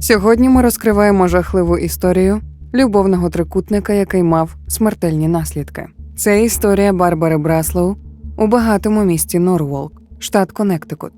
Сьогодні ми розкриваємо жахливу історію любовного трикутника, який мав смертельні наслідки. Це історія Барбари Браслоу у багатому місті Норволк, штат Коннектикут.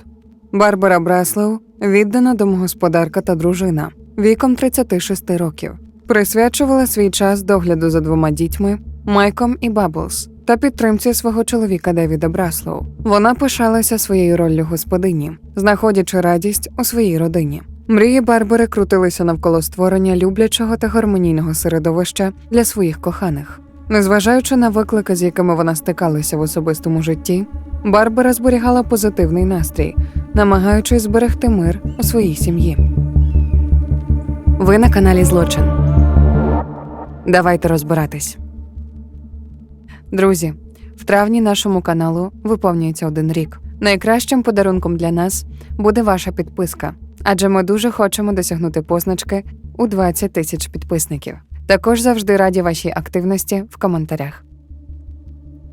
Барбара Браслоу віддана домогосподарка та дружина віком 36 років. Присвячувала свій час догляду за двома дітьми Майком і Баблс та підтримці свого чоловіка Девіда Браслоу. Вона пишалася своєю роллю господині, знаходячи радість у своїй родині. Мрії Барбари крутилися навколо створення люблячого та гармонійного середовища для своїх коханих. Незважаючи на виклики, з якими вона стикалася в особистому житті, Барбара зберігала позитивний настрій, намагаючись зберегти мир у своїй сім'ї. Ви на каналі Злочин. Давайте розбиратись. Друзі, в травні нашому каналу виповнюється один рік. Найкращим подарунком для нас буде ваша підписка, адже ми дуже хочемо досягнути позначки у 20 тисяч підписників. Також завжди раді вашій активності в коментарях.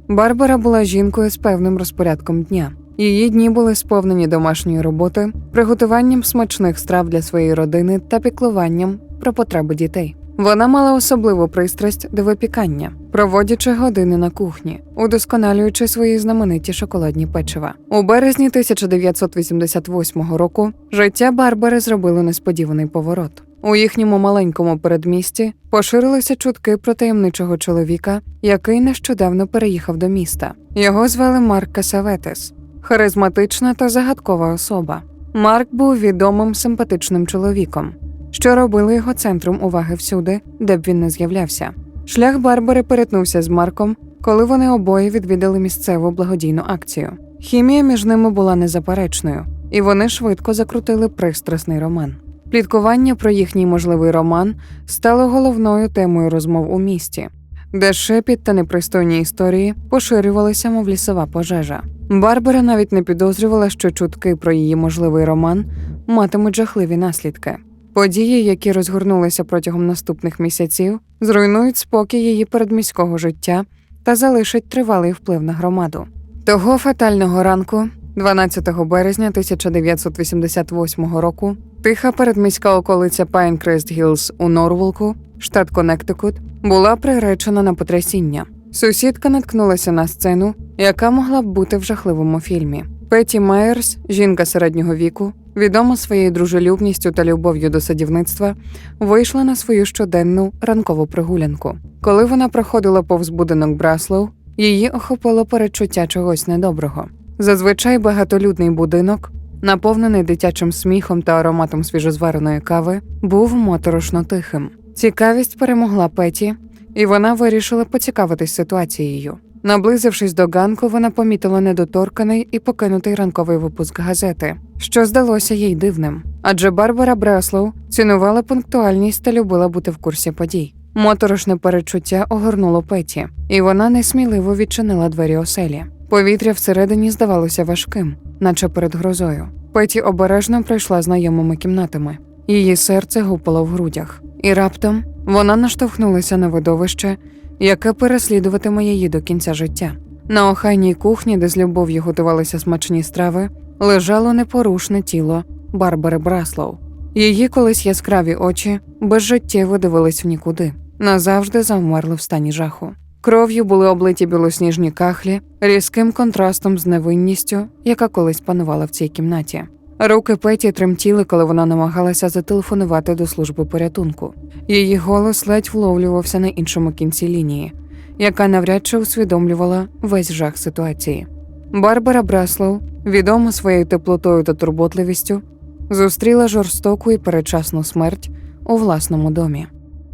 Барбара була жінкою з певним розпорядком дня. Її дні були сповнені домашньої роботи, приготуванням смачних страв для своєї родини та піклуванням про потреби дітей. Вона мала особливу пристрасть до випікання, проводячи години на кухні, удосконалюючи свої знамениті шоколадні печива. У березні 1988 року життя Барбари зробило несподіваний поворот. У їхньому маленькому передмісті поширилися чутки про таємничого чоловіка, який нещодавно переїхав до міста. Його звали Марк Касаветес, харизматична та загадкова особа. Марк був відомим симпатичним чоловіком, що робили його центром уваги всюди, де б він не з'являвся. Шлях Барбари перетнувся з Марком, коли вони обоє відвідали місцеву благодійну акцію. Хімія між ними була незаперечною, і вони швидко закрутили пристрасний роман. Пліткування про їхній можливий роман стало головною темою розмов у місті, де шепіт та непристойні історії поширювалися, мов лісова пожежа. Барбара навіть не підозрювала, що чутки про її можливий роман матимуть жахливі наслідки. Події, які розгорнулися протягом наступних місяців, зруйнують спокій її передміського життя та залишать тривалий вплив на громаду. Того фатального ранку, 12 березня 1988 року, тиха передміська околиця Пайнкрест Гілз у Норволку, штат Коннектикут, була приречена на потрясіння. Сусідка наткнулася на сцену, яка могла б бути в жахливому фільмі. Петі Майерс, жінка середнього віку, відома своєю дружелюбністю та любов'ю до садівництва, вийшла на свою щоденну ранкову прогулянку. Коли вона проходила повз будинок Браслоу, її охопило перечуття чогось недоброго. Зазвичай багатолюдний будинок, наповнений дитячим сміхом та ароматом свіжозвареної кави, був моторошно тихим. Цікавість перемогла Петі, і вона вирішила поцікавитись ситуацією. Наблизившись до ганку, вона помітила недоторканий і покинутий ранковий випуск газети, що здалося їй дивним. Адже Барбара Браслоу цінувала пунктуальність та любила бути в курсі подій. Моторошне перечуття огорнуло Петі, і вона несміливо відчинила двері оселі. Повітря всередині здавалося важким, наче перед грозою. Петі обережно пройшла знайомими кімнатами. Її серце гупало в грудях, і раптом вона наштовхнулася на видовище, яке переслідуватиме її до кінця життя. На охайній кухні, де з любов'ю готувалися смачні страви, лежало непорушне тіло Барбари Браслоу. Її колись яскраві очі безжиттєво дивились в нікуди, назавжди завмерли в стані жаху. Кров'ю були облиті білосніжні кахлі, різким контрастом з невинністю, яка колись панувала в цій кімнаті. Руки Петі тремтіли, коли вона намагалася зателефонувати до служби порятунку. Її голос ледь вловлювався на іншому кінці лінії, яка навряд чи усвідомлювала весь жах ситуації. Барбара Браслоу, відома своєю теплотою та турботливістю, зустріла жорстоку і передчасну смерть у власному домі.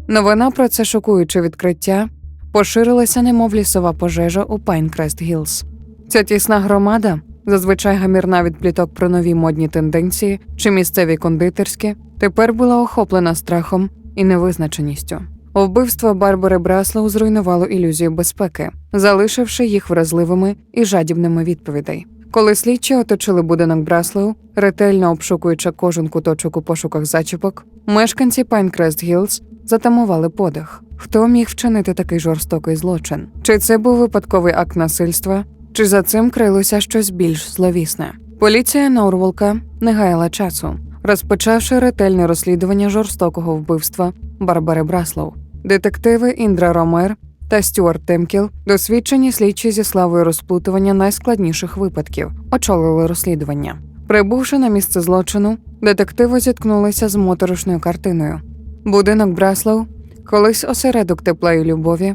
Новина про це шокуюче відкриття поширилася, немов лісова пожежа у Пайнкрест Гілз. Ця тісна громада, зазвичай гамірна від пліток про нові модні тенденції чи місцеві кондитерські, тепер була охоплена страхом і невизначеністю. Вбивство Барбари Браслоу зруйнувало ілюзію безпеки, залишивши їх вразливими і жадібними відповідей. Коли слідчі оточили будинок Браслоу, ретельно обшукуючи кожен куточок у пошуках зачіпок, мешканці Пайнкрест Гілз затамували подих. Хто міг вчинити такий жорстокий злочин? Чи це був випадковий акт насильства, чи за цим крилося щось більш зловісне? Поліція Норволка не гаяла часу. розпочавши ретельне розслідування жорстокого вбивства Барбари Браслоу. Детективи Індра Ромер та Стюарт Темкіл, досвідчені слідчі зі славою розплутування найскладніших випадків, очолили розслідування. Прибувши на місце злочину, детективи зіткнулися з моторошною картиною. Будинок Браслоу, колись осередок тепла і любові,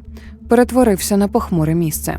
перетворився на похмуре місце.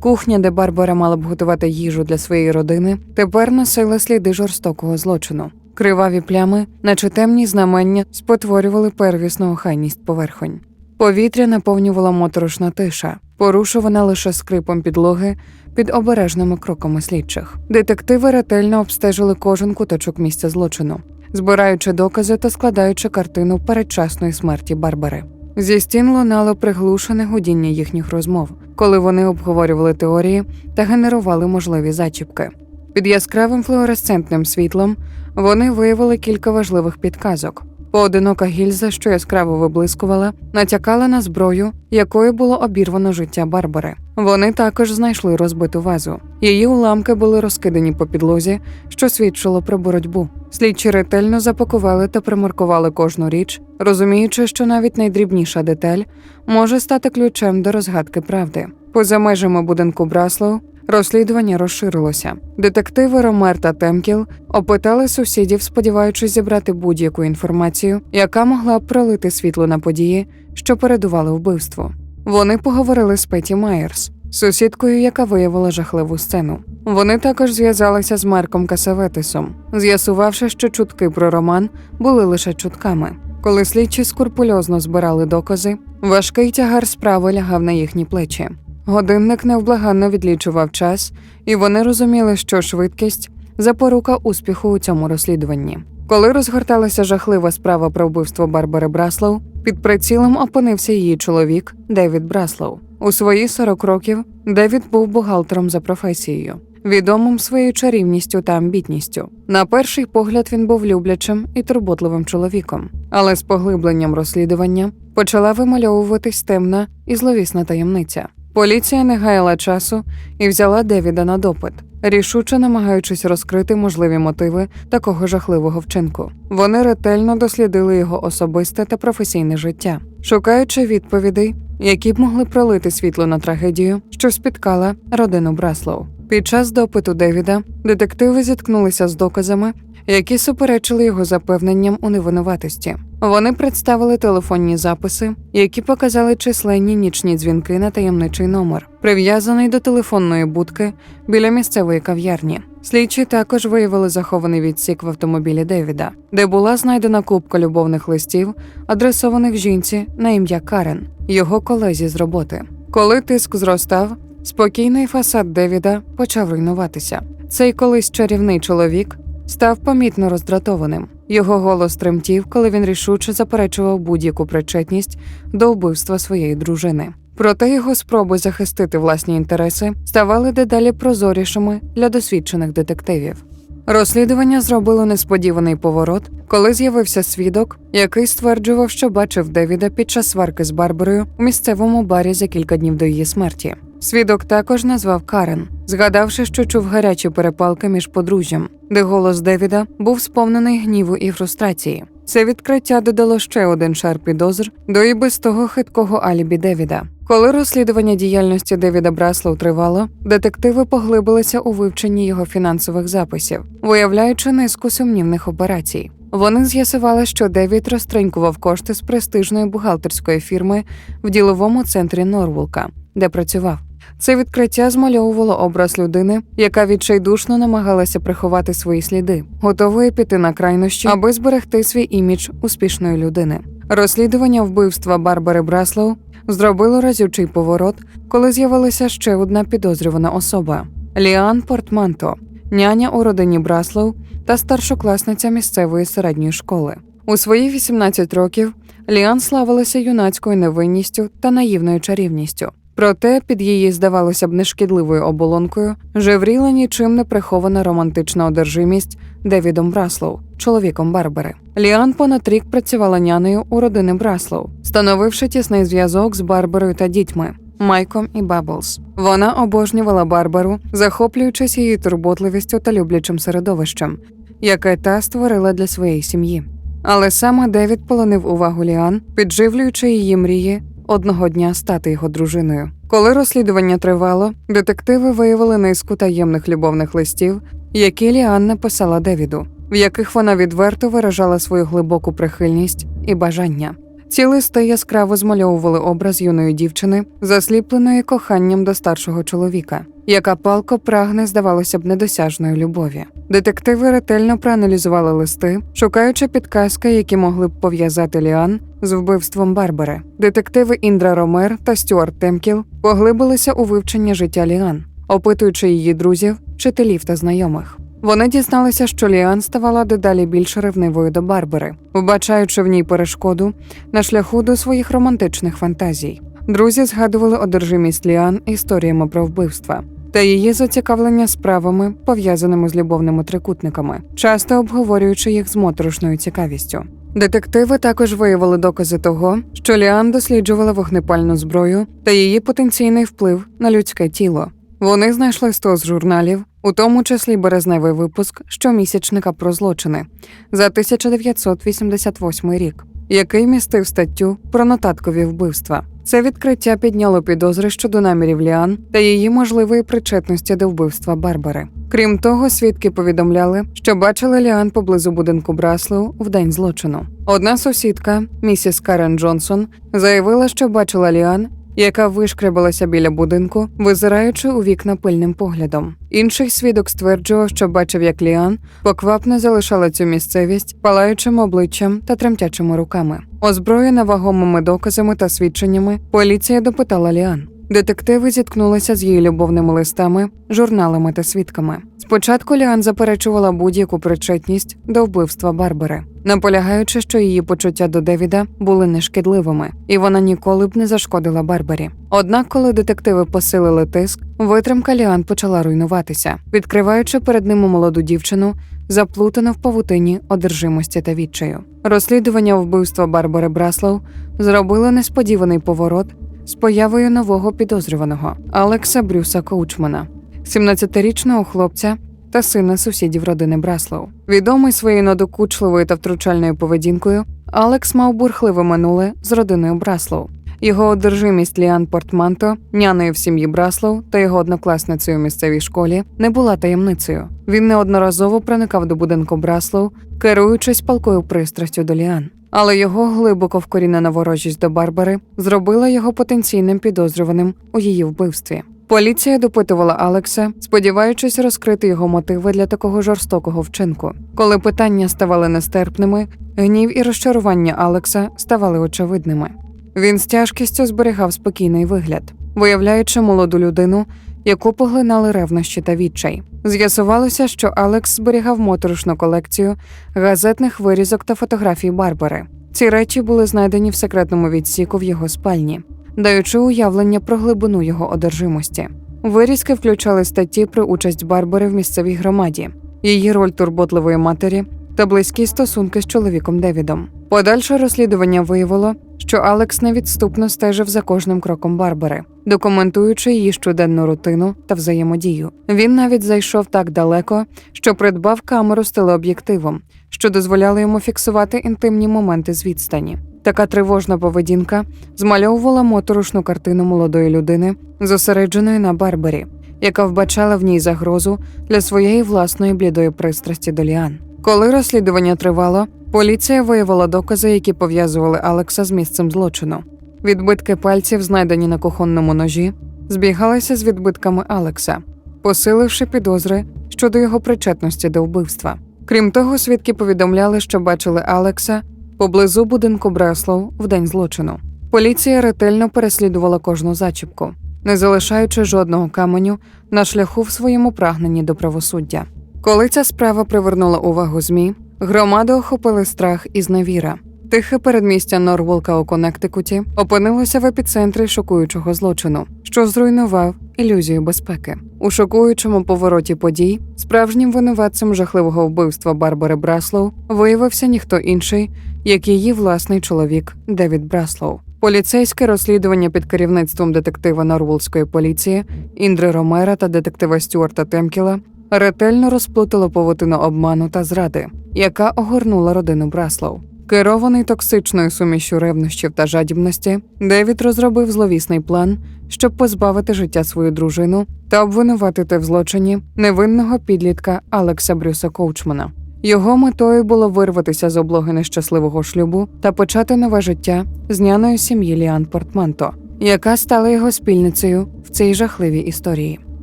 Кухня, де Барбара мала б готувати їжу для своєї родини, тепер носила сліди жорстокого злочину. Криваві плями, наче темні знамення, спотворювали первісну охайність поверхонь. Повітря наповнювала моторошна тиша, порушувана лише скрипом підлоги під обережними кроками слідчих. Детективи ретельно обстежили кожен куточок місця злочину, збираючи докази та складаючи картину передчасної смерті Барбари. Зі стін лунало приглушене гудіння їхніх розмов, коли вони обговорювали теорії та генерували можливі зачіпки. Під яскравим флуоресцентним світлом вони виявили кілька важливих підказок. Поодинока гільза, що яскраво виблискувала, натякала на зброю, якою було обірвано життя Барбари. Вони також знайшли розбиту вазу. Її уламки були розкидані по підлозі, що свідчило про боротьбу. Слідчі ретельно запакували та примаркували кожну річ, розуміючи, що навіть найдрібніша деталь може стати ключем до розгадки правди. Поза межами будинку Браслоу розслідування розширилося. Детективи Ромер та Темкіл опитали сусідів, сподіваючись зібрати будь-яку інформацію, яка могла б пролити світло на події, що передували вбивству. Вони поговорили з Петі Майерс, сусідкою, яка виявила жахливу сцену. Вони також зв'язалися з Марком Касаветисом, з'ясувавши, що чутки про роман були лише чутками. Коли слідчі скрупульозно збирали докази, важкий тягар справи лягав на їхні плечі. Годинник невблаганно відлічував час, і вони розуміли, що швидкість запорука успіху у цьому розслідуванні. Коли розгорталася жахлива справа про вбивство Барбари Браслоу, під прицілом опинився її чоловік Девід Браслоу. У свої 40 років Девід був бухгалтером за професією, відомим своєю чарівністю та амбітністю. На перший погляд він був люблячим і турботливим чоловіком, але з поглибленням розслідування почала вимальовуватись темна і зловісна таємниця. Поліція не гаяла часу і взяла Девіда на допит, рішуче намагаючись розкрити можливі мотиви такого жахливого вчинку. Вони ретельно дослідили його особисте та професійне життя, шукаючи відповідей, які б могли пролити світло на трагедію, що спіткала родину Браслоу. Під час допиту Девіда детективи зіткнулися з доказами, які суперечили його запевненням у невинуватості. Вони представили телефонні записи, які показали численні нічні дзвінки на таємничий номер, прив'язаний до телефонної будки біля місцевої кав'ярні. Слідчі також виявили захований відсік в автомобілі Девіда, де була знайдена купка любовних листів, адресованих жінці на ім'я Карен, його колезі з роботи. Коли тиск зростав, спокійний фасад Девіда почав руйнуватися. Цей колись чарівний чоловік став помітно роздратованим. Його голос тремтів, коли він рішуче заперечував будь-яку причетність до вбивства своєї дружини. Проте його спроби захистити власні інтереси ставали дедалі прозорішими для досвідчених детективів. Розслідування зробило несподіваний поворот, коли з'явився свідок, який стверджував, що бачив Девіда під час сварки з Барбарою у місцевому барі за кілька днів до її смерті. Свідок також назвав Карен, згадавши, що чув гарячі перепалки між подружжям, де голос Девіда був сповнений гніву і фрустрації. Це відкриття додало ще один шар підозр до і без того хиткого алібі Девіда. Коли розслідування діяльності Девіда Браслоу тривало, детективи поглибилися у вивченні його фінансових записів, виявляючи низку сумнівних операцій. Вони з'ясували, що Девід розтринькував кошти з престижної бухгалтерської фірми в діловому центрі Норвулка, де працював. Це відкриття змальовувало образ людини, яка відчайдушно намагалася приховати свої сліди, готової піти на крайнощі, аби зберегти свій імідж успішної людини. Розслідування вбивства Барбари Браслоу зробило разючий поворот, коли з'явилася ще одна підозрювана особа Ліан Портманто, няня у родині Браслоу та старшокласниця місцевої середньої школи. У свої 18 років Ліан славилася юнацькою невинністю та наївною чарівністю. Проте під її, здавалося б, нешкідливою оболонкою жевріла нічим не прихована романтична одержимість Девідом Браслоу, чоловіком Барбари. Ліан понад рік працювала нянею у родини Браслоу, становивши тісний зв'язок з Барбарою та дітьми. Майком і Баблс. Вона обожнювала Барбару, захоплюючись її турботливістю та люблячим середовищем, яке та створила для своєї сім'ї. Але саме Девід полонив увагу Ліан, підживлюючи її мрії одного дня стати його дружиною. Коли розслідування тривало, детективи виявили низку таємних любовних листів, які Ліанна писала Девіду, в яких вона відверто виражала свою глибоку прихильність і бажання. Ці листи яскраво змальовували образ юної дівчини, засліпленої коханням до старшого чоловіка, яка палко прагне, здавалося б, недосяжної любові. Детективи ретельно проаналізували листи, шукаючи підказки, які могли б пов'язати Ліан з вбивством Барбари. Детективи Індра Ромер та Стюарт Темкіл поглибилися у вивчення життя Ліан, опитуючи її друзів, вчителів та знайомих. Вони дізналися, що Ліан ставала дедалі більш ревнивою до Барбари, вбачаючи в ній перешкоду на шляху до своїх романтичних фантазій. Друзі згадували одержимість Ліан історіями про вбивства та її зацікавлення справами, пов'язаними з любовними трикутниками, часто обговорюючи їх з моторошною цікавістю. Детективи також виявили докази того, що Ліан досліджувала вогнепальну зброю та її потенційний вплив на людське тіло. Вони знайшли стос журналів, у тому числі березневий випуск щомісячника про злочини за 1988 рік, який містив статтю про нотаткові вбивства. Це відкриття підняло підозри щодо намірів Ліан та її можливої причетності до вбивства Барбари. Крім того, свідки повідомляли, що бачили Ліан поблизу будинку Браслоу в день злочину. Одна сусідка, місіс Карен Джонсон, заявила, що бачила Ліан яка вишкребалася біля будинку, визираючи у вікна пильним поглядом. Інший свідок стверджував, що бачив, як Ліан поквапно залишала цю місцевість, палаючим обличчям та тремтячими руками. Озброєна вагомими доказами та свідченнями, поліція допитала Ліан. Детективи зіткнулися з її любовними листами, журналами та свідками. Спочатку Ліан заперечувала будь-яку причетність до вбивства Барбари, наполягаючи, що її почуття до Девіда були нешкідливими, і вона ніколи б не зашкодила Барбарі. Однак, коли детективи посилили тиск, витримка Ліан почала руйнуватися, відкриваючи перед ними молоду дівчину, заплутану в павутині одержимості та відчаю. Розслідування вбивства Барбари Браслоу зробило несподіваний поворот з появою нового підозрюваного Алекса Брюса Коучмана, 17-річного хлопця та сина сусідів родини Браслоу. Відомий своєю надокучливою та втручальною поведінкою, Алекс мав бурхливе минуле з родиною Браслоу. Його одержимість Ліан Портманто, няною в сім'ї Браслоу та його однокласницею у місцевій школі не була таємницею. Він неодноразово проникав до будинку Браслоу, керуючись палкою пристрастю до Ліан. Але його глибоко вкорінена ворожість до Барбари зробила його потенційним підозрюваним у її вбивстві. Поліція допитувала Алекса, сподіваючись розкрити його мотиви для такого жорстокого вчинку. Коли питання ставали нестерпними, гнів і розчарування Алекса ставали очевидними. Він з тяжкістю зберігав спокійний вигляд, виявляючи молоду людину, яку поглинали ревнощі та відчай. З'ясувалося, що Алекс зберігав моторошну колекцію газетних вирізок та фотографій Барбари. Ці речі були знайдені в секретному відсіку в його спальні, даючи уявлення про глибину його одержимості. Вирізки включали статті про участь Барбари в місцевій громаді, її роль турботливої матері та близькі стосунки з чоловіком Девідом. Подальше розслідування виявило, що Алекс невідступно стежив за кожним кроком Барбари, документуючи її щоденну рутину та взаємодію. Він навіть зайшов так далеко, що придбав камеру з телеоб'єктивом, що дозволяла йому фіксувати інтимні моменти з відстані. Така тривожна поведінка змальовувала моторошну картину молодої людини, зосередженої на Барбарі, яка вбачала в ній загрозу для своєї власної блідої пристрасті до Ліан. Коли розслідування тривало, поліція виявила докази, які пов'язували Алекса з місцем злочину. Відбитки пальців, знайдені на кухонному ножі, збігалися з відбитками Алекса, посиливши підозри щодо його причетності до вбивства. Крім того, свідки повідомляли, що бачили Алекса поблизу будинку Бреслоу в день злочину. Поліція ретельно переслідувала кожну зачіпку, не залишаючи жодного каменю на шляху в своєму прагненні до правосуддя. Коли ця справа привернула увагу ЗМІ, громаду охопили страх і зневіра. Тихе передмістя Норволка у Коннектикуті опинилося в епіцентрі шокуючого злочину, що зруйнував ілюзію безпеки. У шокуючому повороті подій справжнім винуватцем жахливого вбивства Барбари Браслоу виявився ніхто інший, як її власний чоловік Девід Браслоу. Поліцейське розслідування під керівництвом детектива Норволської поліції Індри Ромера та детектива Стюарта Темкіла ретельно розплутало павутину обману та зради, яка огорнула родину Браслоу. Керований токсичною сумішю ревнощів та жадібності, Девід розробив зловісний план, щоб позбавити життя свою дружину та обвинуватити в злочині невинного підлітка Алекса Брюса Коучмана. Його метою було вирватися з облоги нещасливого шлюбу та почати нове життя з няною сім'ї Ліан Портманто, яка стала його спільницею в цій жахливій історії.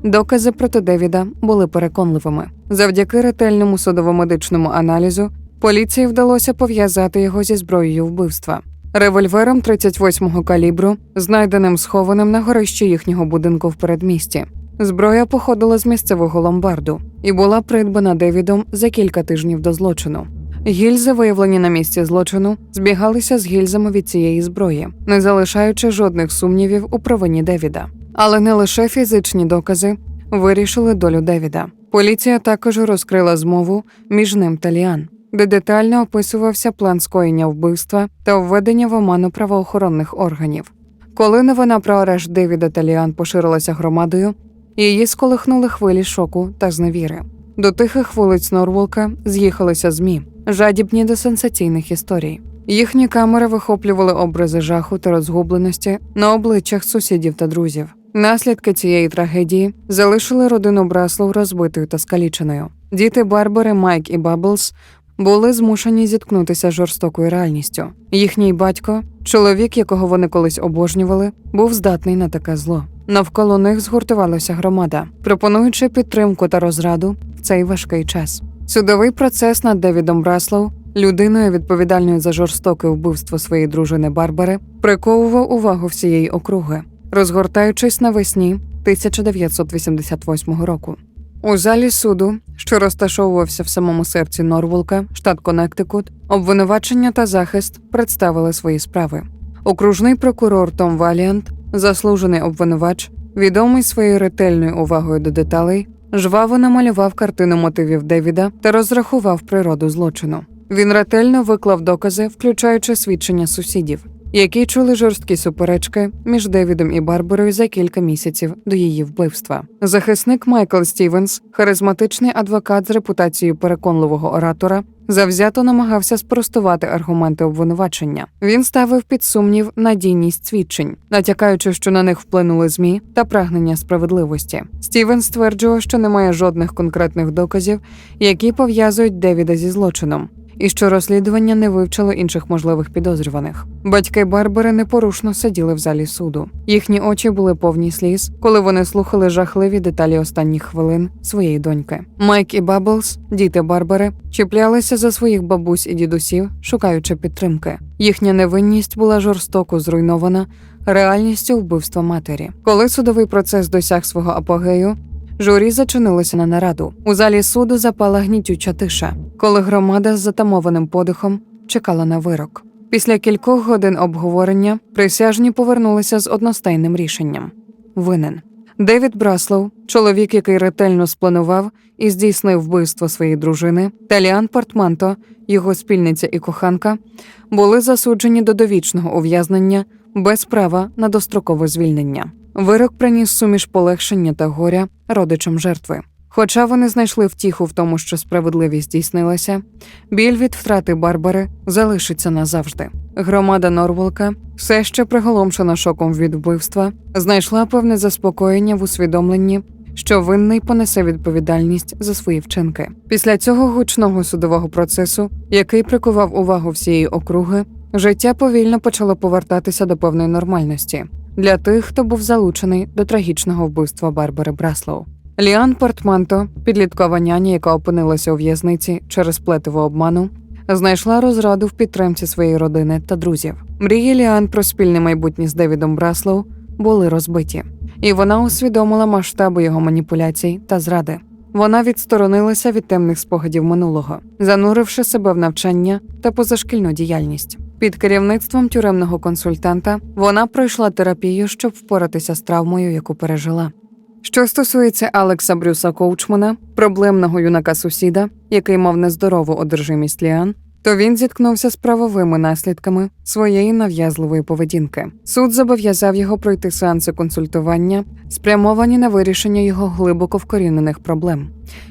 Докази проти Девіда були переконливими. Завдяки ретельному судово-медичному аналізу поліції вдалося пов'язати його зі зброєю вбивства. Револьвером 38-го калібру, знайденим схованим на горищі їхнього будинку в передмісті. Зброя походила з місцевого ломбарду і була придбана Девідом за кілька тижнів до злочину. Гільзи, виявлені на місці злочину, збігалися з гільзами від цієї зброї, не залишаючи жодних сумнівів у провині Девіда. Але не лише фізичні докази вирішили долю Девіда. Поліція також розкрила змову між ним та Ліан, де детально описувався план скоєння вбивства та введення в оману правоохоронних органів. Коли новина про арешт Девіда та Ліан поширилася громадою, її сколихнули хвилі шоку та зневіри. До тихих вулиць Норволка з'їхалися ЗМІ, жадібні до сенсаційних історій. Їхні камери вихоплювали образи жаху та розгубленості на обличчях сусідів та друзів. Наслідки цієї трагедії залишили родину Браслоу розбитою та скаліченою. Діти Барбари, Майк і Бабблс були змушені зіткнутися з жорстокою реальністю. Їхній батько, чоловік, якого вони колись обожнювали, був здатний на таке зло. Навколо них згуртувалася громада, пропонуючи підтримку та розраду в цей важкий час. Судовий процес над Девідом Браслоу, людиною відповідальною за жорстоке вбивство своєї дружини Барбари, приковував увагу всієї округи, розгортаючись навесні 1988 року. У залі суду, що розташовувався в самому серці Норволка, штат Коннектикут, обвинувачення та захист представили свої справи. Окружний прокурор Том Валіант, заслужений обвинувач, відомий своєю ретельною увагою до деталей, жваво намалював картину мотивів Девіда та розрахував природу злочину. Він ретельно виклав докази, включаючи свідчення сусідів, які чули жорсткі суперечки між Девідом і Барбарою за кілька місяців до її вбивства. Захисник Майкл Стівенс, харизматичний адвокат з репутацією переконливого оратора, завзято намагався спростувати аргументи обвинувачення. Він ставив під сумнів надійність свідчень, натякаючи, що на них вплинули змі та прагнення справедливості. Стівенс стверджував, що немає жодних конкретних доказів, які пов'язують Девіда зі злочином і що розслідування не вивчило інших можливих підозрюваних. Батьки Барбари непорушно сиділи в залі суду. Їхні очі були повні сліз, коли вони слухали жахливі деталі останніх хвилин своєї доньки. Майк і Бабблс, діти Барбари, чіплялися за своїх бабусь і дідусів, шукаючи підтримки. Їхня невинність була жорстоко зруйнована реальністю вбивства матері. Коли судовий процес досяг свого апогею, Журі зачинилося на нараду. У залі суду запала гнітюча тиша, коли громада з затамованим подихом чекала на вирок. Після кількох годин обговорення присяжні повернулися з одностайним рішенням. Винен Девід Браслоу, чоловік, який ретельно спланував і здійснив вбивство своєї дружини, та Ліан Портманто, його спільниця і коханка, були засуджені до довічного ув'язнення без права на дострокове звільнення. Вирок приніс суміш полегшення та горя родичам жертви. Хоча вони знайшли втіху в тому, що справедливість здійснилася, біль від втрати Барбари залишиться назавжди. Громада Норволка, все ще приголомшена шоком від вбивства, знайшла певне заспокоєння в усвідомленні, що винний понесе відповідальність за свої вчинки. Після цього гучного судового процесу, який прикував увагу всієї округи, життя повільно почало повертатися до певної нормальності для тих, хто був залучений до трагічного вбивства Барбари Браслоу. Ліан Портманто, підліткова няня, яка опинилася у в'язниці через плетиву обману, знайшла розраду в підтримці своєї родини та друзів. Мрії Ліан про спільне майбутнє з Девідом Браслоу були розбиті, і вона усвідомила масштаби його маніпуляцій та зради. Вона відсторонилася від темних спогадів минулого, зануривши себе в навчання та позашкільну діяльність. Під керівництвом тюремного консультанта вона пройшла терапію, щоб впоратися з травмою, яку пережила. Що стосується Алекса Брюса Коучмана, проблемного юнака сусіда, який мав нездорову одержимість Ліан, то він зіткнувся з правовими наслідками своєї нав'язливої поведінки. Суд зобов'язав його пройти сеанси консультування, спрямовані на вирішення його глибоко вкорінених проблем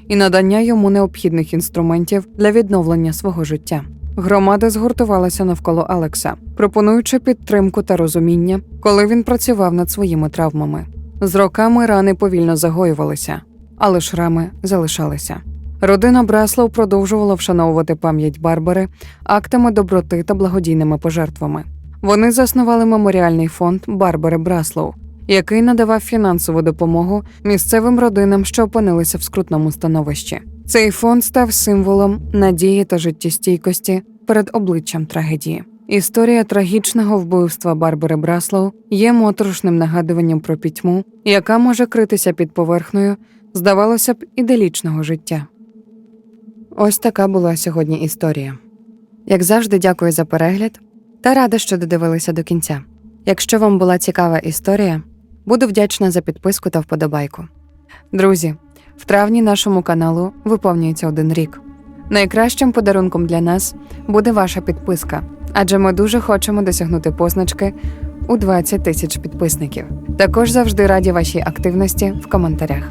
і надання йому необхідних інструментів для відновлення свого життя. Громада згуртувалася навколо Алекса, пропонуючи підтримку та розуміння, коли він працював над своїми травмами. З роками рани повільно загоювалися, але шрами залишалися. Родина Браслов продовжувала вшановувати пам'ять Барбари актами доброти та благодійними пожертвами. Вони заснували меморіальний фонд Барбари Браслоу, який надавав фінансову допомогу місцевим родинам, що опинилися в скрутному становищі. Цей фонд став символом надії та життєстійкості перед обличчям трагедії. Історія трагічного вбивства Барбари Браслоу є моторошним нагадуванням про пітьму, яка може критися під поверхнею, здавалося б, іделічного життя. Ось така була сьогодні історія. Як завжди, дякую за перегляд та рада, що додивилися до кінця. Якщо вам була цікава історія, буду вдячна за підписку та вподобайку. Друзі, в травні нашому каналу виповнюється один рік. Найкращим подарунком для нас буде ваша підписка, адже ми дуже хочемо досягнути позначки у 20 тисяч підписників. Також завжди раді вашій активності в коментарях.